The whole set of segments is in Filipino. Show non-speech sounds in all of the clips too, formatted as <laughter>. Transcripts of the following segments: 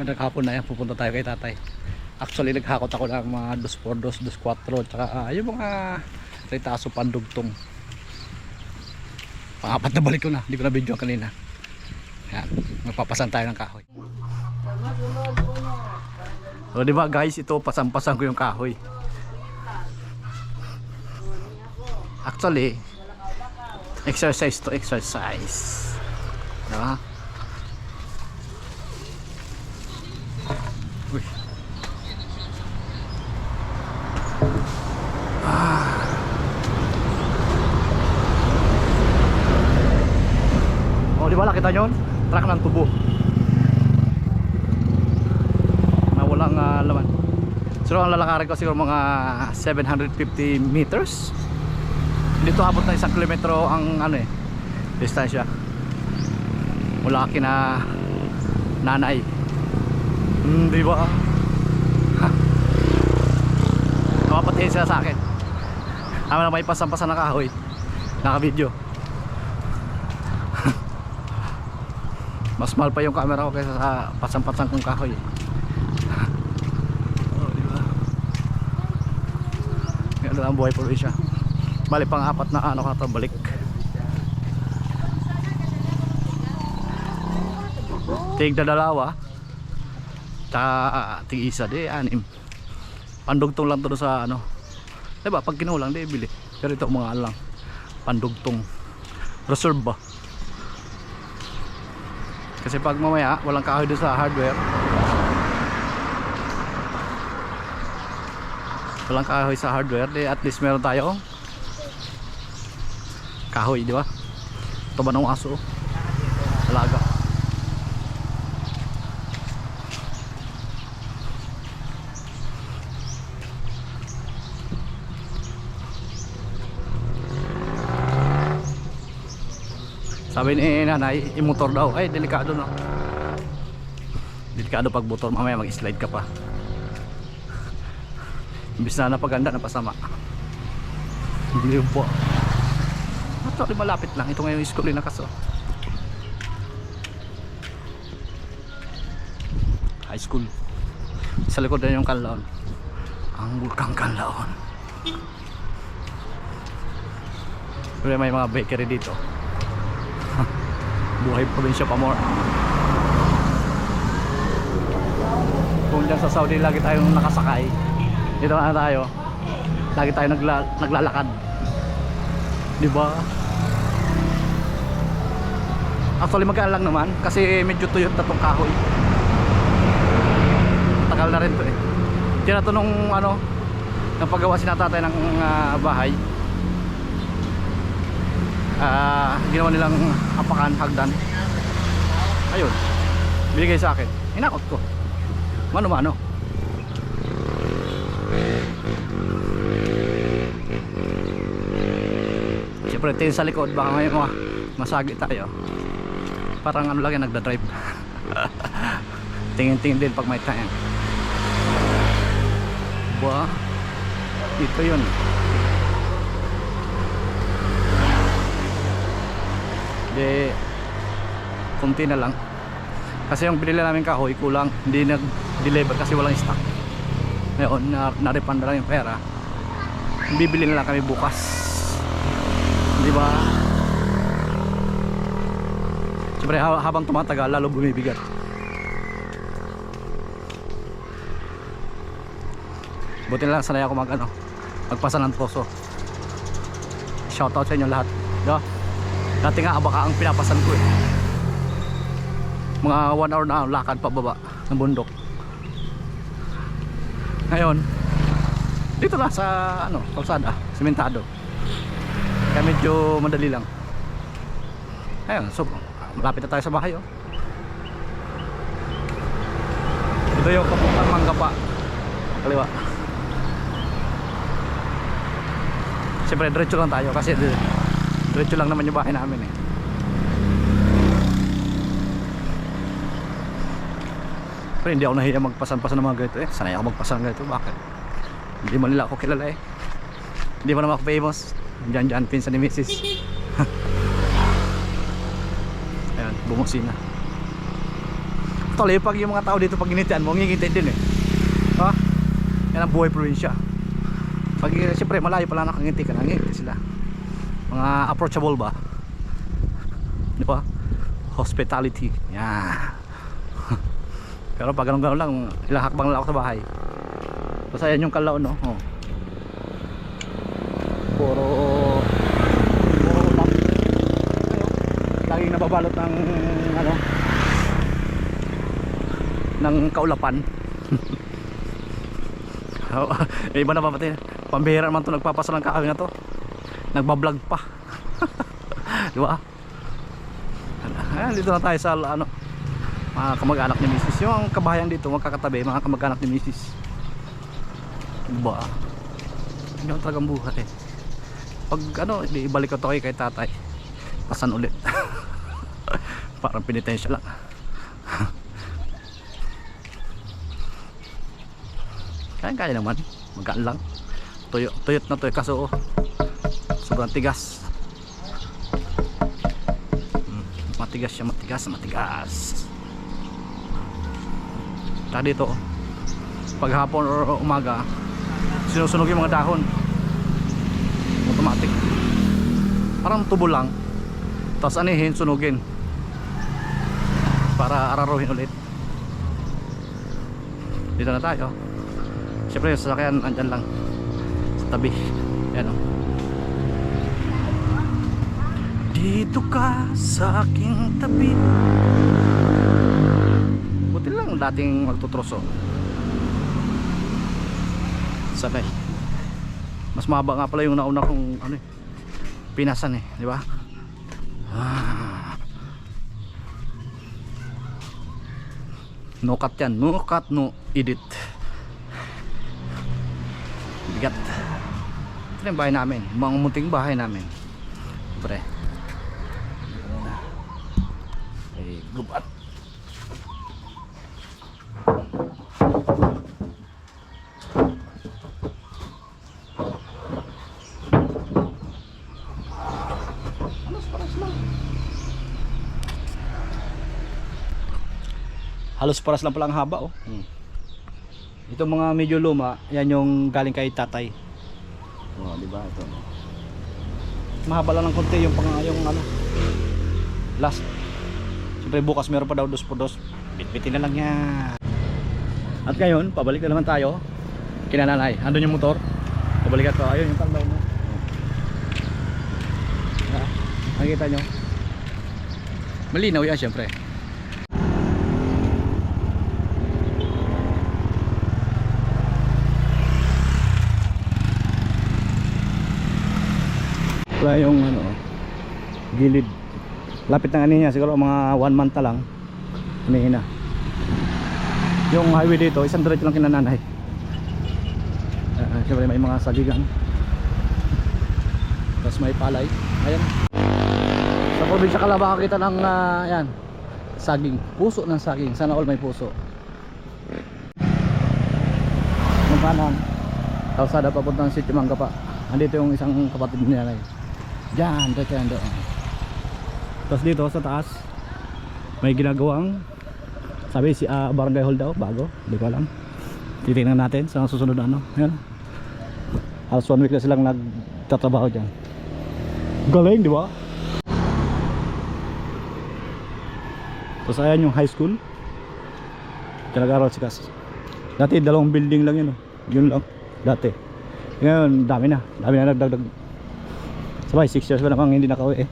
Magandang hapon na yan, pupunta tayo kay tatay. Actually, naghakot ako ng mga 242, 24, tsaka ah, yung mga retaso pandugtong. Pangapat na balik ko na, hindi ko na video kanina. Yan, magpapasan tayo ng kahoy. So, di ba guys, ito pasampasan ko yung kahoy. Actually, exercise to exercise. Diba? Di ba nakita nyo? Truck ng tubo. Na walang ah, laman. Siguro ang lalakarin ko siguro mga 750 meters. Dito abot na isang kilometro ang ano eh, distansya. Mula kina nanay. Hmm, di ba? Nakapatihin sila sa akin. Tama na may pasampasan na kahoy. Naka-video. Mas mahal pa yung camera ko kaysa sa pasampasan kong kahoy. oh, di ba? Ganun ang buhay probinsya. Bali pang apat na ano ka balik. Tig na dalawa. Tsaka tig isa di anim. Pandugtong lang to sa ano. Diba pag kinulang di bili. Pero ito mga lang. Pandugtong. Reserve ba? Kasi pag mamaya walang kahoy doon sa hardware. Walang kahoy sa hardware, di at least meron tayo kahoy, di ba? Ito ba ng aso? Alaga. Sabi ni nanay, imotor daw. Ay, delikado no. Delikado pag motor, mamaya mag-slide ka pa. Imbis na napaganda, napasama. Hindi po. Actually, malapit lang. Ito ngayon yung school na kaso. High school. Sa likod na yung Kanlaon. Ang Bulkang Kanlaon. Pero may mga bakery dito. Buhay probinsya pa more. Kung dyan sa Saudi lagi tayong nakasakay. Dito na tayo. Lagi tayo nagla naglalakad. Di ba? Actually magaan lang naman kasi medyo tuyot na tong kahoy. Tagal na rin to eh. Na to nung ano, nang paggawa si natatay ng ah, bahay. Ah, ginawa nilang apakan, hagdan. Ayun. Binigay sa akin. Inakot ko. Mano-mano. Siyempre, tingin sa likod, baka may mga masagi tayo. Parang ano lang yan, nagda-drive. <laughs> Tingin-tingin din pag may time. Ba? Ito yun. De, kunti na lang. Kasi yung binili namin kahoy, kulang. Hindi nag-deliver kasi walang stock. Ngayon, na, na-refund na lang yung pera. Bibili na lang kami bukas. Di ba? Siyempre ha- habang tumatagal lalo bumibigat. Buti na lang sanay ako mag ano, magpasa ng poso. Shoutout sa inyo lahat. Ba? Dati nga abaka ang pinapasan ko eh. Mga 1 hour na lakad pababa ng bundok. Ngayon, dito na sa ano, kalsada, sementado. Kaya medyo madali lang. Ayun, so malapit na tayo sa bahay oh. Ito yung papuntang Manggapa. Kaliwa. Siyempre diretso lang tayo kasi di- diretso lang naman yung bahay namin eh. Pero hindi ako nahiya magpasan-pasan ng mga ganito eh. Sanay ako magpasan ng ganito. Bakit? Hindi man nila ako kilala eh. Hindi pa naman ako famous. Diyan diyan pinsan ni Mrs. <laughs> Ayan, bumusi na. Actually, pag yung mga tao dito pag ginitian mo, ngingiti din eh. Ha? Yan ang buhay probinsya. Pag eh, siyempre malayo pala nakangiti ka, nangingiti sila. Mga approachable ba? Di ba? Hospitality. Yan. <laughs> Pero pag ganun-ganun lang, ilang hakbang lang ako sa bahay. Basta yan yung kalaon, no? Oh. Puro puro. Ayun, Laging nababalot ng ano ng kaulapan. <laughs> Oh, iba na ba pati? Pambihira naman to nagpapasa ng kaawin na to. Nagbablog pa. <laughs> Di ba? Dito na tayo sa ano mga kamag-anak ni Mrs. Yung kabahayan dito, magkakatabi, mga kamag-anak ni Mrs. Diba? Yun ang talagang buhay. Pag ano, ibalik ko to kay tatay. Pasan ulit. <laughs> Parang penitensya lang. <laughs> Kaya kaya naman. Magaan lang. Tuyo, tuyot na tuyo kaso oh, sobrang tigas. Mm, Matigas siya, matigas, matigas. Tsaka dito, oh, pag hapon or umaga, sinusunog yung mga dahon. Automatic. Parang tubo lang. Tapos anihin, sunugin. Para araruhin ulit. Dito na tayo. Siyempre yung sasakyan andyan lang. Sa tabi. Yan o. Dito ka sa aking tabi. Buti lang dating magtutroso. Sakay. Mas mahaba nga pala yung nauna kong ano eh. Pinasan eh, di ba? Ah. No cut yan, no cut, no edit. Bigat. Ito yung bahay namin, mga munting bahay namin. Pre. Eh, gubat. Halos paras lang pala ang haba oh. Hmm. Itong mga medyo luma, yan yung galing kay tatay. Oh, di ba ito? Mahaba lang ng konti yung pang yung ano. Last. Siyempre bukas meron pa daw dos por dos. Bitbitin na lang yan. At ngayon, pabalik na naman tayo. Kinananay. Andun yung motor. Pabalik ko. Ayun yung tanglaw mo. Ah, nakikita nyo? Malinaw yan siyempre. Wala yung ano gilid. Lapit ng ano niya siguro mga 1 month na lang. Humihina yung highway dito isang diretso lang kinananay uh, syempre may mga sagigan. Tapos may palay. Ayan. Sa probinsya ka lang makakita ng uh, yan saging. Puso ng saging. Sana all may puso. Yung kanan kalsada papuntang City Mangga pa. Andito yung isang kapatid niya na Diyan, yan doon. Tapos dito sa taas, may ginagawang, sabi si uh, barangay hall daw, bago, hindi ko alam. Titingnan natin sa susunod na ano. Yan. Halos one week na silang nagtatrabaho dyan. Galing, di ba? Tapos ayan yung high school. Tinag-aral si Kas. Dati dalawang building lang yun. Oh. Yun lang. Dati. Ngayon, dami na. Dami na nagdagdag Sabay, 6 years pa namang hindi nakauwi eh.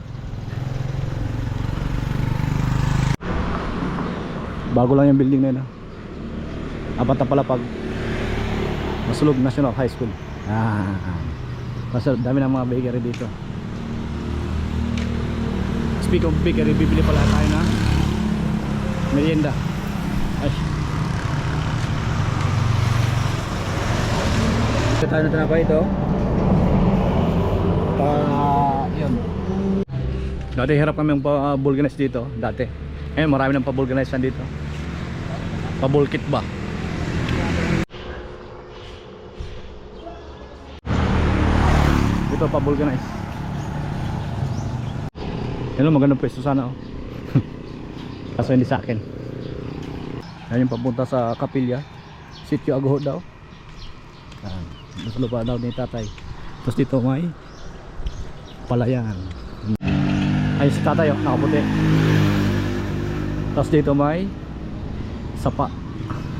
Bago lang yung building na yun. ah. Apat na palapag. Masulog National High School. Ah. Kasi dami ng mga bakery dito. Speak of bakery, bibili pala tayo na merienda. Ay. Ito tayo na tinapay ito pa yun dati hirap kami pa vulcanize dito dati ngayon marami nang pa vulcanize dito pa bulkit ba dito pa vulcanize yun o magandang pwesto sana oh <laughs> kaso hindi sa akin Yan yung papunta sa kapilya. Sitio Aguho daw. Yan. Nasa lupa daw ni tatay. Tapos dito may palayan. Ayun si tatay oh, nakaputi. Tapos dito may sapa.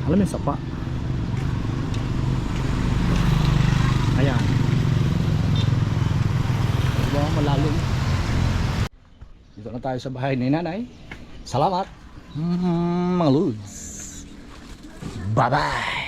Alam mo yung sapa? Ayan. Diba malalim? Dito na tayo sa bahay ni nanay. Salamat. Mm, mga lods. Bye-bye.